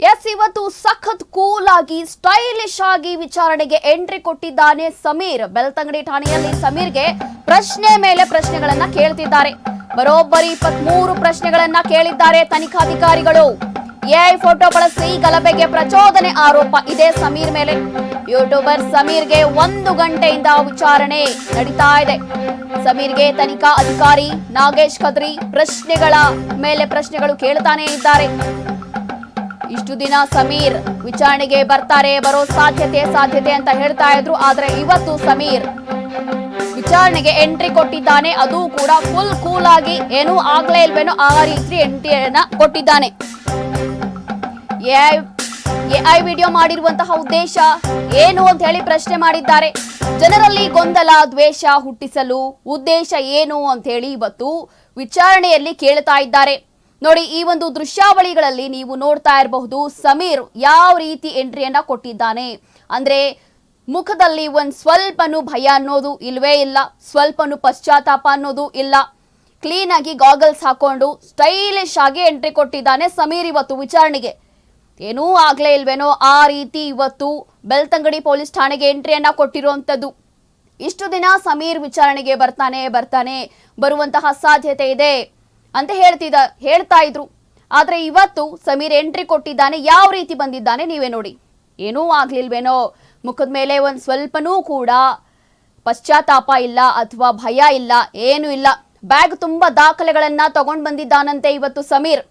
S, ಇವತ್ತು ಸಖತ್ cool ಆಗಿ ಸ್ಟೈಲಿಶ್ ಆಗಿ ವಿಚಾರಣೆಗೆ ಎಂಟ್ರಿ ಕೊಟ್ಟಿದ್ದಾನೆ ಸಮೀರ್. ಬೆಳ್ತಂಗಡಿ ಠಾಣೆಯಲ್ಲಿ ಸಮೀರ್ಗೆ ಪ್ರಶ್ನೆ ಮೇಲೆ ಪ್ರಶ್ನೆಗಳನ್ನ ಕೇಳ್ತಿದ್ದಾರೆ. ಬರೋಬ್ಬರಿ ಇಪ್ಪತ್ಮೂರು ಪ್ರಶ್ನೆಗಳನ್ನ ಕೇಳಿದ್ದಾರೆ ತನಿಖಾಧಿಕಾರಿಗಳು. ಎಐ ಫೋಟೋ ಬಳಸಿ ಗಲಭೆಗೆ ಪ್ರಚೋದನೆ ಆರೋಪ ಇದೆ ಸಮೀರ್ ಮೇಲೆ. ಯೂಟ್ಯೂಬರ್ ಸಮೀರ್ಗೆ ಒಂದು ಗಂಟೆಯಿಂದ ವಿಚಾರಣೆ ನಡೀತಾ ಇದೆ. ಸಮೀರ್ಗೆ ತನಿಖಾ ಅಧಿಕಾರಿ ನಾಗೇಶ್ ಖದ್ರಿ ಪ್ರಶ್ನೆಗಳ ಮೇಲೆ ಪ್ರಶ್ನೆಗಳು ಕೇಳ್ತಾನೆ ಇದ್ದಾರೆ. ಇಷ್ಟು ದಿನ ಸಮೀರ್ ವಿಚಾರಣೆಗೆ ಬರ್ತಾರೆ, ಬರೋ ಸಾಧ್ಯತೆ ಸಾಧ್ಯತೆ ಅಂತ ಹೇಳ್ತಾ ಇದ್ರು, ಆದ್ರೆ ಇವತ್ತು ಸಮೀರ್ ವಿಚಾರಣೆಗೆ ಎಂಟ್ರಿ ಕೊಟ್ಟಿದ್ದಾನೆ. ಅದು ಕೂಡ ಫುಲ್ ಕೂಲ್ ಆಗಿ ಏನೂ ಆಗ್ಲೇ ಇಲ್ವೇನೋ ಆ ರೀತಿ ಎಂಟ್ರಿಯನ್ನ ಕೊಟ್ಟಿದ್ದಾನೆ. ಎಐ ವಿಡಿಯೋ ಮಾಡಿರುವಂತಹ ಉದ್ದೇಶ ಏನು ಅಂತ ಹೇಳಿ ಪ್ರಶ್ನೆ ಮಾಡಿದ್ದಾರೆ. ಜನರಲ್ಲಿ ಗೊಂದಲ, ದ್ವೇಷ ಹುಟ್ಟಿಸಲು ಉದ್ದೇಶ ಏನು ಅಂತ ಹೇಳಿ ಇವತ್ತು ವಿಚಾರಣೆಯಲ್ಲಿ ಕೇಳ್ತಾ ಇದ್ದಾರೆ. ನೋಡಿ, ಈ ಒಂದು ದೃಶ್ಯಾವಳಿಗಳಲ್ಲಿ ನೀವು ನೋಡ್ತಾ ಇರಬಹುದು, ಸಮೀರ್ ಯಾವ ರೀತಿ ಎಂಟ್ರಿಯನ್ನ ಕೊಟ್ಟಿದ್ದಾನೆ. ಅಂದ್ರೆ, ಮುಖದಲ್ಲಿ ಒಂದ್ ಸ್ವಲ್ಪನೂ ಭಯ ಅನ್ನೋದು ಇಲ್ವೇ ಇಲ್ಲ, ಸ್ವಲ್ಪನೂ ಪಶ್ಚಾತ್ತಾಪ ಅನ್ನೋದು ಇಲ್ಲ. ಕ್ಲೀನ್ ಆಗಿ ಗಾಗಲ್ಸ್ ಹಾಕೊಂಡು ಸ್ಟೈಲಿಶ್ ಆಗಿ ಎಂಟ್ರಿ ಕೊಟ್ಟಿದ್ದಾನೆ ಸಮೀರ್ ಇವತ್ತು ವಿಚಾರಣೆಗೆ. ಏನೂ ಆಗ್ಲೇ ಇಲ್ವೇನೋ, ಆ ರೀತಿ ಇವತ್ತು ಬೆಳ್ತಂಗಡಿ ಪೊಲೀಸ್ ಠಾಣೆಗೆ ಎಂಟ್ರಿಯನ್ನ ಕೊಟ್ಟಿರುವಂತದ್ದು ಇಷ್ಟು ದಿನ ಸಮೀರ್ ವಿಚಾರಣೆಗೆ ಬರ್ತಾನೆ ಬರ್ತಾನೆ, ಬರುವಂತಹ ಸಾಧ್ಯತೆ ಇದೆ. ಅಂತ ಹೇಳ್ತಿದ್ದ ಹೇಳ್ತಾ ಇದ್ರು. ಆದ್ರೆ ಇವತ್ತು ಸಮೀರ್ ಎಂಟ್ರಿ ಕೊಟ್ಟಿದ್ದಾನೆ, ಯಾವ ರೀತಿ ಬಂದಿದ್ದಾನೆ ನೀವೇ ನೋಡಿ. ಏನೂ ಆಗ್ಲಿಲ್ವೇನೋ? ಮುಖದ ಮೇಲೆ ಒಂದ್ ಸ್ವಲ್ಪನೂ ಕೂಡ ಪಶ್ಚಾತ್ತಾಪ ಇಲ್ಲ ಅಥವಾ ಭಯ ಇಲ್ಲ, ಏನು ಇಲ್ಲ. ಬ್ಯಾಗ್ ತುಂಬಾ ದಾಖಲೆಗಳನ್ನ ತಗೊಂಡ್ ಬಂದಿದ್ದಾನಂತೆ ಇವತ್ತು ಸಮೀರ್.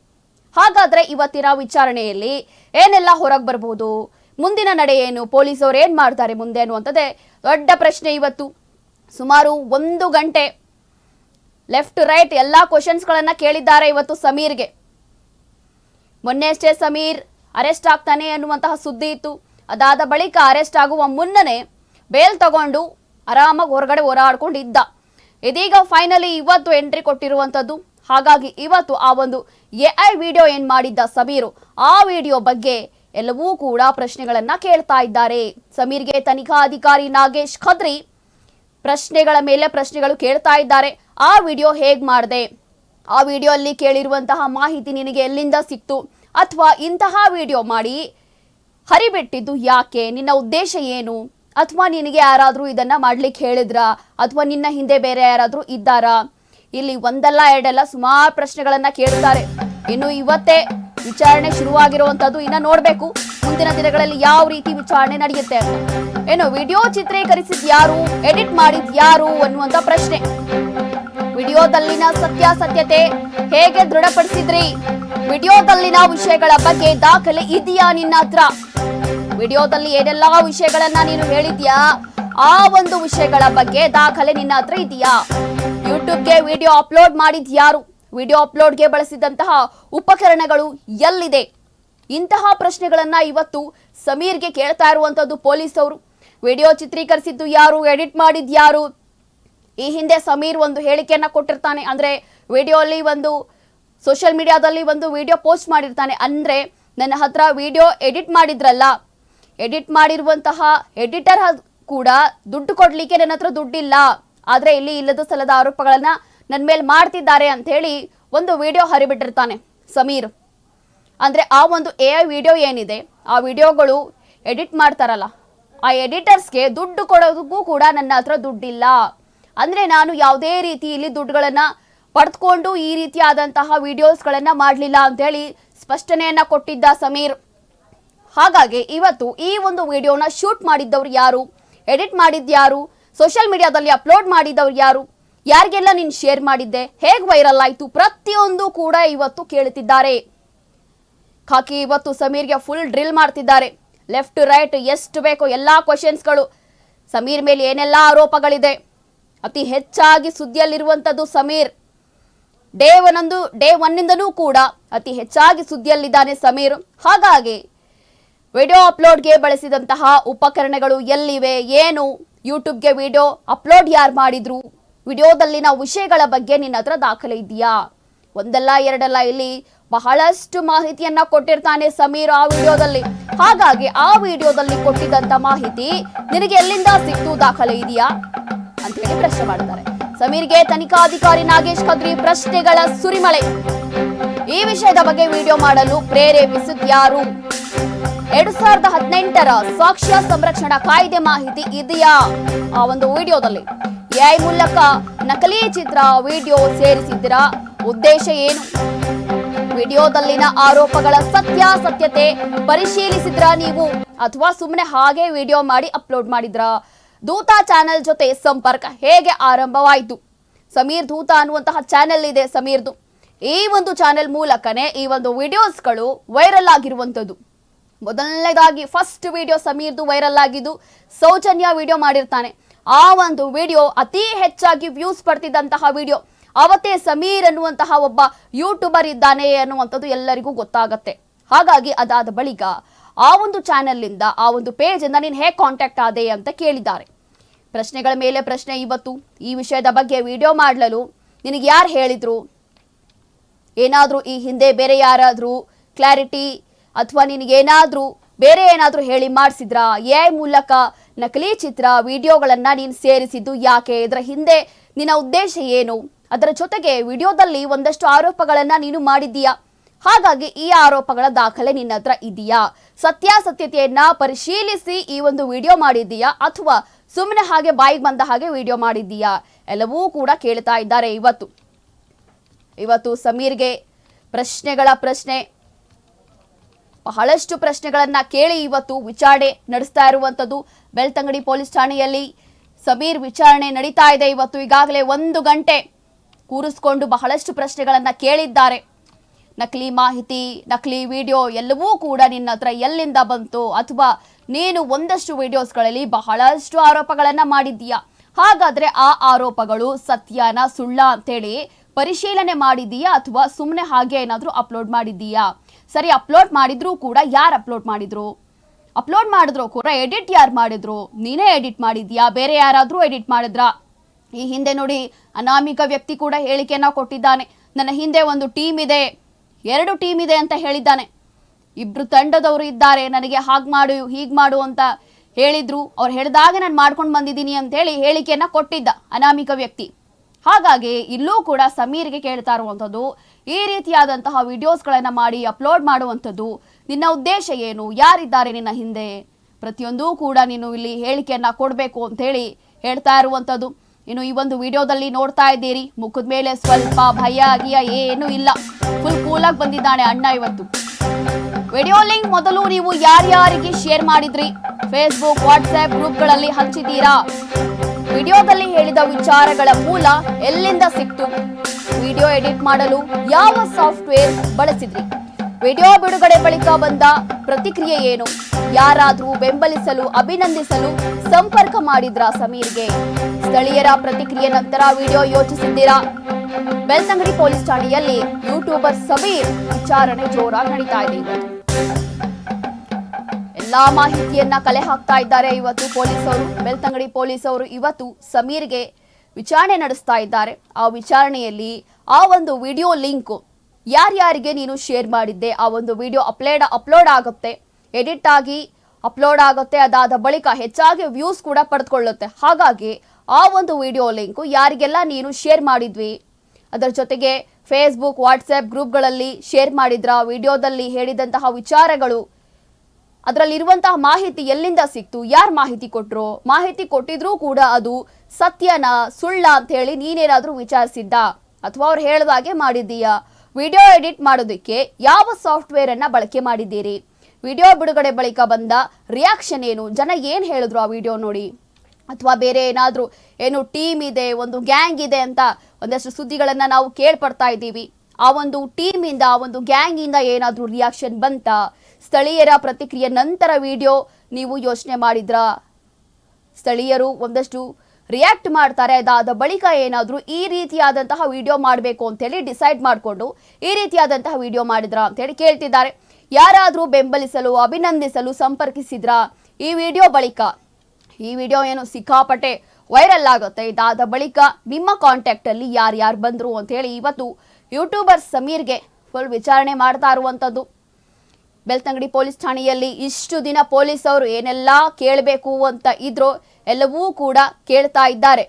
ಹಾಗಾದ್ರೆ ಇವತ್ತಿನ ವಿಚಾರಣೆಯಲ್ಲಿ ಏನೆಲ್ಲ ಹೊರಗೆ ಬರ್ಬೋದು? ಮುಂದಿನ ನಡೆ ಏನು? ಪೊಲೀಸವ್ರು ಏನ್ ಮಾಡ್ತಾರೆ ಮುಂದೆ ಅನ್ನುವಂಥದ್ದೇ ದೊಡ್ಡ ಪ್ರಶ್ನೆ ಇವತ್ತು. ಸುಮಾರು ಒಂದು ಗಂಟೆ ಲೆಫ್ಟ್ ರೈಟ್ ಎಲ್ಲ ಕ್ವಶನ್ಸ್ಗಳನ್ನು ಕೇಳಿದ್ದಾರೆ ಇವತ್ತು ಸಮೀರ್ಗೆ. ಮೊನ್ನೆ ಅಷ್ಟೇ ಸಮೀರ್ ಅರೆಸ್ಟ್ ಆಗ್ತಾನೆ ಅನ್ನುವಂತಹ ಸುದ್ದಿ ಇತ್ತು. ಅದಾದ ಬಳಿಕ ಅರೆಸ್ಟ್ ಆಗುವ ಮುನ್ನನೇ ಬೇಲ್ ತಗೊಂಡು ಆರಾಮಾಗಿ ಹೊರಗಡೆ ಹೋರಾಡ್ಕೊಂಡಿದ್ದ ಇದೀಗ ಫೈನಲಿ ಇವತ್ತು ಎಂಟ್ರಿ ಕೊಟ್ಟಿರುವಂತದ್ದು ಹಾಗಾಗಿ ಇವತ್ತು ಆ ಒಂದು ಎ ಐ ವಿಡಿಯೋ ಏನ್ ಮಾಡಿದ್ದ ಸಮೀರು, ಆ ವಿಡಿಯೋ ಬಗ್ಗೆ ಎಲ್ಲವೂ ಕೂಡ ಪ್ರಶ್ನೆಗಳನ್ನ ಕೇಳ್ತಾ ಇದ್ದಾರೆ. ಸಮೀರ್ಗೆ ತನಿಖಾ ಅಧಿಕಾರಿ ನಾಗೇಶ್ ಖದ್ರಿ ಪ್ರಶ್ನೆಗಳ ಮೇಲೆ ಪ್ರಶ್ನೆಗಳು ಕೇಳ್ತಾ ಇದ್ದಾರೆ. ಆ ವಿಡಿಯೋ ಹೇಗ್ ಮಾಡಿದೆ? ಆ ವಿಡಿಯೋ ಅಲ್ಲಿ ಕೇಳಿರುವಂತಹ ಮಾಹಿತಿ ನಿನಗೆ ಎಲ್ಲಿಂದ ಸಿಕ್ತು? ಅಥವಾ ಇಂತಹ ವಿಡಿಯೋ ಮಾಡಿ ಹರಿಬಿಟ್ಟಿದ್ದು ಯಾಕೆ? ನಿನ್ನ ಉದ್ದೇಶ ಏನು? ಅಥವಾ ನಿನಗೆ ಯಾರಾದರೂ ಇದನ್ನ ಮಾಡ್ಲಿಕ್ಕೆ ಹೇಳಿದ್ರಾ? ಅಥವಾ ನಿನ್ನ ಹಿಂದೆ ಬೇರೆ ಯಾರಾದರೂ ಇದ್ದಾರಾ? ಇಲ್ಲಿ ಒಂದಲ್ಲ ಎರಡಲ್ಲ ಸುಮಾರು ಪ್ರಶ್ನೆಗಳನ್ನ ಕೇಳ್ತಾರೆ. ಇನ್ನು ಇವತ್ತೇ ವಿಚಾರಣೆ ಶುರುವಾಗಿರುವಂತದ್ದು ಇನ್ನ ನೋಡ್ಬೇಕು. ಮುಂದಿನ ದಿನಗಳಲ್ಲಿ ಯಾವ ರೀತಿ ವಿಚಾರಣೆ ನಡೆಯುತ್ತೆ? ಏನು ವಿಡಿಯೋ ಚಿತ್ರೀಕರಿಸಿದ್ ಯಾರು? ಎಡಿಟ್ ಮಾಡಿದ್ ಯಾರು ಅನ್ನುವಂತ ಪ್ರಶ್ನೆ. ವಿಡಿಯೋದಲ್ಲಿನ ಸತ್ಯಾಸತ್ಯತೆ ಹೇಗೆ ದೃಢಪಡಿಸಿದ್ರಿ? ವಿಡಿಯೋದಲ್ಲಿನ ವಿಷಯಗಳ ಬಗ್ಗೆ ದಾಖಲೆ ಇದೆಯಾ ನಿನ್ನ ಹತ್ರ? ವಿಡಿಯೋದಲ್ಲಿ ಏನೆಲ್ಲಾ ವಿಷಯಗಳನ್ನ ನೀನು ಹೇಳಿದ್ಯಾ? ಆ ಒಂದು ವಿಷಯಗಳ ಬಗ್ಗೆ ದಾಖಲೆ ನಿನ್ನ ಹತ್ರ ಇದೆಯಾ? ಯೂಟ್ಯೂಬ್ಗೆ ವಿಡಿಯೋ ಅಪ್ಲೋಡ್ ಮಾಡಿದ್ ಯಾರು? ವಿಡಿಯೋ ಅಪ್ಲೋಡ್ಗೆ ಬಳಸಿದಂತಹ ಉಪಕರಣಗಳು ಎಲ್ಲಿದೆ? ಇಂತಹ ಪ್ರಶ್ನೆಗಳನ್ನ ಇವತ್ತು ಸಮೀರ್ಗೆ ಕೇಳ್ತಾ ಇರುವಂತದ್ದು ಪೊಲೀಸವರು. ವಿಡಿಯೋ ಚಿತ್ರೀಕರಿಸಿದ್ದು ಯಾರು? ಎಡಿಟ್ ಮಾಡಿದ್ ಯಾರು? ಈ ಹಿಂದೆ ಸಮೀರ್ ಒಂದು ಹೇಳಿಕೆಯನ್ನ ಕೊಟ್ಟಿರ್ತಾನೆ. ಅಂದ್ರೆ ವಿಡಿಯೋ ಅಲ್ಲಿ ಒಂದು ಸೋಷಿಯಲ್ ಮೀಡಿಯಾದಲ್ಲಿ ಒಂದು ವಿಡಿಯೋ ಪೋಸ್ಟ್ ಮಾಡಿರ್ತಾನೆ. ಅಂದ್ರೆ ನನ್ನ ಹತ್ರ ವಿಡಿಯೋ ಎಡಿಟ್ ಮಾಡಿದ್ರಲ್ಲ ಎಡಿಟ್ ಮಾಡಿರುವಂತಹ ಎಡಿಟರ್ ಕೂಡ ದುಡ್ಡು ಕೊಡ್ಲಿಕ್ಕೆ ನನ್ನ ಹತ್ರ ದುಡ್ಡಿಲ್ಲ. ಆದ್ರೆ ಇಲ್ಲಿ ಇಲ್ಲದ ಸಲದ ಆರೋಪಗಳನ್ನ ನನ್ನ ಮೇಲೆ ಮಾಡ್ತಿದ್ದಾರೆ ಅಂತ ಹೇಳಿ ಒಂದು ವಿಡಿಯೋ ಹರಿಬಿಟ್ಟಿರ್ತಾನೆ ಸಮೀರ್. ಅಂದ್ರೆ ಆ ಒಂದು ಎ ಐ ವಿಡಿಯೋ ಏನಿದೆ, ಆ ವಿಡಿಯೋಗಳು ಎಡಿಟ್ ಮಾಡ್ತಾರಲ್ಲ. ಆ ಎಡಿಟರ್ಸ್ಗೆ ದುಡ್ಡು ಕೊಡೋದಕ್ಕೂ ಕೂಡ ನನ್ನ ಹತ್ರ ದುಡ್ಡಿಲ್ಲ. ಅಂದ್ರೆ ನಾನು ಯಾವುದೇ ರೀತಿ ಇಲ್ಲಿ ದುಡ್ಡುಗಳನ್ನ ಪಡೆದುಕೊಂಡು ಈ ರೀತಿಯಾದಂತಹ ವಿಡಿಯೋಸ್ಗಳನ್ನ ಮಾಡಲಿಲ್ಲ ಅಂತ ಹೇಳಿ ಸ್ಪಷ್ಟನೆಯನ್ನ ಕೊಟ್ಟಿದ್ದ ಸಮೀರ್. ಹಾಗಾಗಿ ಇವತ್ತು ಈ ಒಂದು ವಿಡಿಯೋನ ಶೂಟ್ ಮಾಡಿದ್ದವ್ರು ಯಾರು? ಎಡಿಟ್ ಮಾಡಿದ್ ಯಾರು? ಸೋಷಿಯಲ್ ಮೀಡಿಯಾದಲ್ಲಿ ಅಪ್ಲೋಡ್ ಮಾಡಿದ್ದವ್ರು ಯಾರು? ಯಾರಿಗೆಲ್ಲ ನೀನು ಶೇರ್ ಮಾಡಿದ್ದೆ? ಹೇಗೆ ವೈರಲ್ ಆಯ್ತು? ಪ್ರತಿಯೊಂದು ಕೂಡ ಇವತ್ತು ಕೇಳುತ್ತಿದ್ದಾರೆ. ಖಾಕಿ ಇವತ್ತು ಸಮೀರ್ಗೆ ಫುಲ್ ಡ್ರಿಲ್ ಮಾಡ್ತಿದ್ದಾರೆ. ಲೆಫ್ಟ್ ರೈಟ್ ಎಷ್ಟು ಬೇಕೋ ಎಲ್ಲಾ ಕ್ವಶನ್ಸ್ಗಳು ಸಮೀರ್ ಮೇಲೆ ಏನೆಲ್ಲ ಆರೋಪಗಳಿದೆ? ಅತಿ ಹೆಚ್ಚಾಗಿ ಸುದ್ದಿಯಲ್ಲಿರುವಂಥದ್ದು ಸಮೀರ್. ಡೇ ಒನ್ನೊಂದು, ಡೇ ಒನ್ನಿಂದನೂ ಕೂಡ ಅತಿ ಹೆಚ್ಚಾಗಿ ಸುದ್ದಿಯಲ್ಲಿದ್ದಾನೆ ಸಮೀರ್. ಹಾಗಾಗಿ ವಿಡಿಯೋ ಅಪ್ಲೋಡ್ಗೆ ಬಳಸಿದಂತಹ ಉಪಕರಣಗಳು ಎಲ್ಲಿವೆ, ಏನು, ಯೂಟ್ಯೂಬ್ಗೆ ವಿಡಿಯೋ ಅಪ್ಲೋಡ್ ಯಾರು ಮಾಡಿದ್ರು, ವಿಡಿಯೋದಲ್ಲಿನ ವಿಷಯಗಳ ಬಗ್ಗೆ ನಿನ್ನ ಹತ್ರ ದಾಖಲೆ ಇದೆಯಾ ಒಂದಲ್ಲ, ಎರಡಲ್ಲ, ಇಲ್ಲಿ ಬಹಳಷ್ಟು ಮಾಹಿತಿಯನ್ನ ಕೊಟ್ಟಿರ್ತಾನೆ ಸಮೀರ್ ಆ ವಿಡಿಯೋದಲ್ಲಿ. ಹಾಗಾಗಿ ಆ ವಿಡಿಯೋದಲ್ಲಿ ಕೊಟ್ಟಿದ್ದಂತ ಮಾಹಿತಿ ನಿನಗೆ ಎಲ್ಲಿಂದ ಸಿಕ್ತು, ದಾಖಲೆ ಇದೆಯಾ ಅಂತ ಹೇಳಿ ಪ್ರಶ್ನೆ ಮಾಡ್ತಾರೆ. ಸಮೀರ್ಗೆ ತನಿಖಾಧಿಕಾರಿ ನಾಗೇಶ್ ಕದ್ರಿ ಪ್ರಶ್ನೆಗಳ ಸುರಿಮಳೆ. ಈ ವಿಷಯದ ಬಗ್ಗೆ ವಿಡಿಯೋ ಮಾಡಲು ಪ್ರೇರೇಪಿಸಿದ್ಯಾರು ಎರಡ್ ಸಾವಿರದ ಹದಿನೆಂಟರ ಸಾಕ್ಷ್ಯ ಸಂರಕ್ಷಣಾ ಕಾಯ್ದೆ ಮಾಹಿತಿ ಇದೆಯಾ? ಆ ಒಂದು ವಿಡಿಯೋದಲ್ಲಿ ಎಐ ಮೂಲಕ ನಕಲಿ ಚಿತ್ರ, ವಿಡಿಯೋ ಸೇರಿಸಿದ್ದೀರಾ? ಉದ್ದೇಶ ಏನು? ವಿಡಿಯೋದಲ್ಲಿನ ಆರೋಪಗಳ ಸತ್ಯಾಸತ್ಯತೆ ಪರಿಶೀಲಿಸಿದ್ರ ನೀವು? ಅಥವಾ ಸುಮ್ಮನೆ ಹಾಗೆ ವಿಡಿಯೋ ಮಾಡಿ ಅಪ್ಲೋಡ್ ಮಾಡಿದ್ರಾ? ದೂತ ಚಾನೆಲ್ ಜೊತೆ ಸಂಪರ್ಕ ಹೇಗೆ ಆರಂಭವಾಯಿತು? ಸಮೀರ್ ದೂತ ಅನ್ನುವಂತಹ ಚಾನೆಲ್ ಇದೆ ಸಮೀರ್ದು. ಈ ಒಂದು ಚಾನೆಲ್ ಮೂಲಕನೇ ಈ ಒಂದು ವಿಡಿಯೋಸ್ಗಳು ವೈರಲ್ ಆಗಿರುವಂಥದ್ದು. ಮೊದಲನೇದಾಗಿ ಫಸ್ಟ್ ವಿಡಿಯೋ ಸಮೀರ್ದು ವೈರಲ್ ಆಗಿದ್ದು, ಸೌಜನ್ಯ ವಿಡಿಯೋ ಮಾಡಿರ್ತಾನೆ. ಆ ಒಂದು ವಿಡಿಯೋ ಅತಿ ಹೆಚ್ಚಾಗಿ ವ್ಯೂಸ್ ಪಡ್ತಿದ್ದಂತಹ ವಿಡಿಯೋ ಅವತ್ತೇ ಸಮೀರ್ ಅನ್ನುವಂತಹ ಒಬ್ಬ ಯೂಟ್ಯೂಬರ್ ಇದ್ದಾನೆ ಅನ್ನುವಂಥದ್ದು ಎಲ್ಲರಿಗೂ ಗೊತ್ತಾಗತ್ತೆ. ಹಾಗಾಗಿ ಅದಾದ ಬಳಿಕ ಆ ಒಂದು ಚಾನೆಲ್ನಿಂದ ಆ ಒಂದು ಪೇಜಿಂದ ನೀನು ಹೇಗೆ ಕಾಂಟ್ಯಾಕ್ಟ್ ಆದೆ ಅಂತ ಕೇಳಿದ್ದಾರೆ. ಪ್ರಶ್ನೆಗಳ ಮೇಲೆ ಪ್ರಶ್ನೆ ಇವತ್ತು ಈ ವಿಷಯದ ಬಗ್ಗೆ ವಿಡಿಯೋ ಮಾಡಲು ನಿನಗೆ ಯಾರು ಹೇಳಿದ್ರು? ಏನಾದರೂ ಈ ಹಿಂದೆ ಬೇರೆ ಯಾರಾದರೂ ಕ್ಲಾರಿಟಿ ಅಥವಾ ನಿನಗೇನಾದರೂ ಬೇರೆ ಏನಾದರೂ ಹೇಳಿ ಮಾಡಿಸಿದ್ರಾ? ಎ ಮೂಲಕ ನಕಲಿ ಚಿತ್ರ, ವಿಡಿಯೋಗಳನ್ನು ನೀನು ಸೇರಿಸಿದ್ದು ಯಾಕೆ? ಇದರ ಹಿಂದೆ ನಿನ್ನ ಉದ್ದೇಶ ಏನು? ಅದರ ಜೊತೆಗೆ ವಿಡಿಯೋದಲ್ಲಿ ಒಂದಷ್ಟು ಆರೋಪಗಳನ್ನು ನೀನು ಮಾಡಿದ್ದೀಯಾ? ಹಾಗಾಗಿ ಈ ಆರೋಪಗಳ ದಾಖಲೆ ನಿನ್ನ ಹತ್ರ ಇದೆಯಾ? ಸತ್ಯಾಸತ್ಯತೆಯನ್ನ ಪರಿಶೀಲಿಸಿ ಈ ಒಂದು ವಿಡಿಯೋ ಮಾಡಿದ್ದೀಯಾ? ಅಥವಾ ಸುಮ್ಮನೆ ಹಾಗೆ ಬಾಯಿಗೆ ಬಂದ ಹಾಗೆ ವಿಡಿಯೋ ಮಾಡಿದ್ದೀಯಾ? ಎಲ್ಲವೂ ಕೂಡ ಕೇಳ್ತಾ ಇದ್ದಾರೆ ಇವತ್ತು. ಇವತ್ತು ಸಮೀರ್ಗೆ ಪ್ರಶ್ನೆಗಳ ಪ್ರಶ್ನೆ. ಬಹಳಷ್ಟು ಪ್ರಶ್ನೆಗಳನ್ನ ಕೇಳಿ ಇವತ್ತು ವಿಚಾರಣೆ ನಡೆಸ್ತಾ ಇರುವಂತದ್ದು. ಬೆಳ್ತಂಗಡಿ ಪೊಲೀಸ್ ಠಾಣೆಯಲ್ಲಿ ಸಮೀರ್ ವಿಚಾರಣೆ ನಡೀತಾ ಇದೆ. ಇವತ್ತು ಈಗಾಗಲೇ ಒಂದು ಗಂಟೆ ಕೂರಿಸ್ಕೊಂಡು ಬಹಳಷ್ಟು ಪ್ರಶ್ನೆಗಳನ್ನ ಕೇಳಿದ್ದಾರೆ. ನಕಲಿ ಮಾಹಿತಿ, ನಕಲಿ ವಿಡಿಯೋ ಎಲ್ಲವೂ ಕೂಡ ನಿನ್ನ ಹತ್ರ ಎಲ್ಲಿಂದ ಬಂತು ಅಥವಾ ನೀನು ಒಂದಷ್ಟು ವಿಡಿಯೋಸ್ಗಳಲ್ಲಿ ಬಹಳಷ್ಟು ಆರೋಪಗಳನ್ನ ಮಾಡಿದ್ದೀಯಾ? ಹಾಗಾದ್ರೆ ಆ ಆರೋಪಗಳು ಸತ್ಯನ ಸುಳ್ಳ ಅಂತೇಳಿ ಪರಿಶೀಲನೆ ಮಾಡಿದ್ದೀಯಾ ಅಥವಾ ಸುಮ್ಮನೆ ಹಾಗೆ ಏನಾದರೂ ಅಪ್ಲೋಡ್ ಮಾಡಿದ್ದೀಯಾ? ಸರಿ, ಅಪ್ಲೋಡ್ ಮಾಡಿದ್ರೂ ಕೂಡ ಯಾರು ಅಪ್ಲೋಡ್ ಮಾಡಿದ್ರು? ಅಪ್ಲೋಡ್ ಮಾಡಿದ್ರು ಕೂಡ ಎಡಿಟ್ ಯಾರು ಮಾಡಿದ್ರು? ನೀನೇ ಎಡಿಟ್ ಮಾಡಿದ್ಯಾ ಬೇರೆ ಯಾರಾದರೂ ಎಡಿಟ್ ಮಾಡಿದ್ರಾ? ಈ ಹಿಂದೆ ನೋಡಿ ಅನಾಮಿಕ ವ್ಯಕ್ತಿ ಕೂಡ ಹೇಳಿಕೆಯನ್ನ ಕೊಟ್ಟಿದ್ದಾನೆ. ನನ್ನ ಹಿಂದೆ ಒಂದು ಟೀಮ್ ಇದೆ. ಎರಡು ಟೀಮ್ ಇದೆ ಅಂತ ಹೇಳಿದ್ದಾನೆ. ಇಬ್ರು ತಂಡದವರು ಇದ್ದಾರೆ. ನನಗೆ ಹಾಗೆ ಮಾಡು, ಹೀಗೆ ಮಾಡು ಅಂತ ಹೇಳಿದ್ರು. ಅವ್ರು ಹೇಳಿದಾಗ ನಾನು ಮಾಡ್ಕೊಂಡು ಬಂದಿದ್ದೀನಿ ಅಂತ ಹೇಳಿ ಹೇಳಿಕೆಯನ್ನ ಕೊಟ್ಟಿದ್ದ ಅನಾಮಿಕ ವ್ಯಕ್ತಿ. ಹಾಗಾಗಿ ಇಲ್ಲೂ ಕೂಡ ಸಮೀರ್ಗೆ ಕೇಳ್ತಾ ಇರುವಂಥದ್ದು, ಈ ರೀತಿಯಾದಂತಹ ವಿಡಿಯೋಸ್ಗಳನ್ನು ಮಾಡಿ ಅಪ್ಲೋಡ್ ಮಾಡುವಂಥದ್ದು, ನಿನ್ನ ಉದ್ದೇಶ ಏನು? ಯಾರಿದ್ದಾರೆ ನಿನ್ನ ಹಿಂದೆ? ಪ್ರತಿಯೊಂದೂ ಕೂಡ ನೀನು ಇಲ್ಲಿ ಹೇಳಿಕೆಯನ್ನ ಕೊಡಬೇಕು ಅಂತ ಹೇಳಿ ಹೇಳ್ತಾ ಇರುವಂಥದ್ದು. ಇನ್ನು ಈ ಒಂದು ವಿಡಿಯೋದಲ್ಲಿ ನೋಡ್ತಾ ಇದ್ದೀರಿ. ಮುಖದ ಮೇಲೆ ಸ್ವಲ್ಪ ಭಯ ಆಗಿಯ ಏನೂ ಇಲ್ಲ. ಫುಲ್ ಕೂಲಾಗಿ ಬಂದಿದ್ದಾನೆ ಅಣ್ಣ ಇವತ್ತು. ವಿಡಿಯೋ ಲಿಂಕ್ ಮೊದಲು ನೀವು ಯಾರ್ಯಾರಿಗೆ ಶೇರ್ ಮಾಡಿದ್ರಿ? ಫೇಸ್ಬುಕ್ ವಾಟ್ಸ್ಆಪ್ ಗ್ರೂಪ್ಗಳಲ್ಲಿ ಹಂಚಿದ್ದೀರಾ? ವಿಡಿಯೋದಲ್ಲಿ ಹೇಳಿದ ವಿಚಾರಗಳ ಮೂಲ ಎಲ್ಲಿಂದ ಸಿಕ್ತು? ವಿಡಿಯೋ ಎಡಿಟ್ ಮಾಡಲು ಯಾವ ಸಾಫ್ಟ್ವೇರ್ ಬಳಸಿದ್ರಿ? ವಿಡಿಯೋ ಬಿಡುಗಡೆ ಬಳಿಕ ಬಂದ ಪ್ರತಿಕ್ರಿಯೆ ಏನು? ಯಾರಾದರೂ ಬೆಂಬಲಿಸಲು, ಅಭಿನಂದಿಸಲು ಸಂಪರ್ಕ ಮಾಡಿದ್ರ ಸಮೀರ್ಗೆ? ಸ್ಥಳೀಯರ ಪ್ರತಿಕ್ರಿಯೆ ನಂತರ ವಿಡಿಯೋ ಯೋಚಿಸಿದ್ದೀರಾ? ಬೆಳ್ತಂಗಡಿ ಪೊಲೀಸ್ ಠಾಣೆಯಲ್ಲಿ ಯೂಟ್ಯೂಬರ್ ಸಮೀರ್ ವಿಚಾರಣೆ ಜೋರಾಗಿ ನಡೀತಾ ಇದೆ. ಎಲ್ಲಾ ಮಾಹಿತಿಯನ್ನ ಕಲೆ ಹಾಕ್ತಾ ಇದ್ದಾರೆ ಇವತ್ತು ಪೊಲೀಸರು. ಬೆಳ್ತಂಗಡಿ ಪೊಲೀಸರು ಇವತ್ತು ಸಮೀರ್ಗೆ ವಿಚಾರಣೆ ನಡೆಸ್ತಾ ಇದ್ದಾರೆ. ಆ ವಿಚಾರಣೆಯಲ್ಲಿ ಆ ಒಂದು ವಿಡಿಯೋ ಲಿಂಕ್ ಯಾರ್ಯಾರಿಗೆ ನೀನು ಶೇರ್ ಮಾಡಿದ್ದೆ? ಆ ಒಂದು ವಿಡಿಯೋ ಅಪ್ಲೋಡ್ ಅಪ್ಲೋಡ್ ಆಗುತ್ತೆ. ಎಡಿಟ್ ಆಗಿ ಅಪ್ಲೋಡ್ ಆಗುತ್ತೆ. ಅದಾದ ಬಳಿಕ ಹೆಚ್ಚಾಗಿ ವ್ಯೂಸ್ ಕೂಡ ಪಡೆದುಕೊಳ್ಳುತ್ತೆ. ಹಾಗಾಗಿ ಆ ಒಂದು ವಿಡಿಯೋ ಲಿಂಕು ಯಾರಿಗೆಲ್ಲ ನೀನು ಶೇರ್ ಮಾಡಿದ್ವಿ? ಅದರ ಜೊತೆಗೆ ಫೇಸ್ಬುಕ್ ವಾಟ್ಸಪ್ ಗ್ರೂಪ್ಗಳಲ್ಲಿ ಶೇರ್ ಮಾಡಿದ್ರ, ವಿಡಿಯೋದಲ್ಲಿ ಹೇಳಿದಂತಹ ವಿಚಾರಗಳು, ಅದರಲ್ಲಿರುವಂತಹ ಮಾಹಿತಿ ಎಲ್ಲಿಂದ ಸಿಕ್ತು? ಯಾರು ಮಾಹಿತಿ ಕೊಟ್ಟರು ಮಾಹಿತಿ ಕೊಟ್ಟಿದ್ರೂ ಕೂಡ ಅದು ಸತ್ಯನ ಸುಳ್ಳ ಅಂತ ಹೇಳಿ ನೀನೇನಾದರೂ ವಿಚಾರಿಸಿದ್ದ? ಅಥವಾ ಅವ್ರು ಹೇಳ್ದಾಗೆ ಮಾಡಿದ್ದೀಯಾ? ವಿಡಿಯೋ ಎಡಿಟ್ ಮಾಡೋದಕ್ಕೆ ಯಾವ ಸಾಫ್ಟ್ವೇರ್ ಅನ್ನ ಬಳಕೆ ಮಾಡಿದ್ದೀರಿ? ವಿಡಿಯೋ ಬಿಡುಗಡೆ ಬಳಿಕ ಬಂದ ರಿಯಾಕ್ಷನ್ ಏನು? ಜನ ಏನು ಹೇಳಿದ್ರು ಆ ವಿಡಿಯೋ ನೋಡಿ? ಅಥವಾ ಬೇರೆ ಏನಾದರೂ, ಏನು ಟೀಮ್ ಇದೆ, ಒಂದು ಗ್ಯಾಂಗ್ ಇದೆ ಅಂತ ಒಂದಷ್ಟು ಸುದ್ದಿಗಳನ್ನು ನಾವು ಕೇಳ್ಪಡ್ತಾ ಇದ್ದೀವಿ. ಆ ಒಂದು ಟೀಮಿಂದ, ಆ ಒಂದು ಗ್ಯಾಂಗಿಂದ ಏನಾದರೂ ರಿಯಾಕ್ಷನ್ ಬಂತ? ಸ್ಥಳೀಯರ ಪ್ರತಿಕ್ರಿಯೆ ನಂತರ ವಿಡಿಯೋ ನೀವು ಯೋಚನೆ ಮಾಡಿದ್ರಾ? ಸ್ಥಳೀಯರು ಒಂದಷ್ಟು ರಿಯಾಕ್ಟ್ ಮಾಡ್ತಾರೆ. ಅದಾದ ಬಳಿಕ ಏನಾದರೂ ಈ ರೀತಿಯಾದಂತಹ ವಿಡಿಯೋ ಮಾಡಬೇಕು ಅಂತೇಳಿ ಡಿಸೈಡ್ ಮಾಡಿಕೊಂಡು ಈ ರೀತಿಯಾದಂತಹ ವಿಡಿಯೋ ಮಾಡಿದ್ರಾ ಅಂತೇಳಿ ಕೇಳ್ತಿದ್ದಾರೆ. ಯಾರಾದರೂ ಬೆಂಬಲಿಸಲು, ಅಭಿನಂದಿಸಲು ಸಂಪರ್ಕಿಸಿದ್ರಾ ಈ ವಿಡಿಯೋ ಬಳಿಕ? ಈ ವಿಡಿಯೋ ಏನು ಸಿಕ್ಕಾಪಟ್ಟೆ ವೈರಲ್ ಆಗುತ್ತೆ. ಇದಾದ ಬಳಿಕ ನಿಮ್ಮ ಕಾಂಟ್ಯಾಕ್ಟಲ್ಲಿ ಯಾರ್ಯಾರು ಬಂದರು ಅಂತೇಳಿ ಇವತ್ತು ಯೂಟ್ಯೂಬರ್ ಸಮೀರ್ಗೆ ಫುಲ್ ವಿಚಾರಣೆ ಮಾಡ್ತಾ ಇರುವಂಥದ್ದು ಬೆಳ್ತಂಗಡಿ ಪೊಲೀಸ್ ಠಾಣೆಯಲ್ಲಿ ಇಷ್ಟು ದಿನ ಪೊಲೀಸವರು ಏನೆಲ್ಲ ಕೇಳಬೇಕು ಅಂತ ಇದ್ರೋ ಎಲ್ಲವೂ ಕೂಡ ಕೇಳ್ತಾ ಇದ್ದಾರೆ.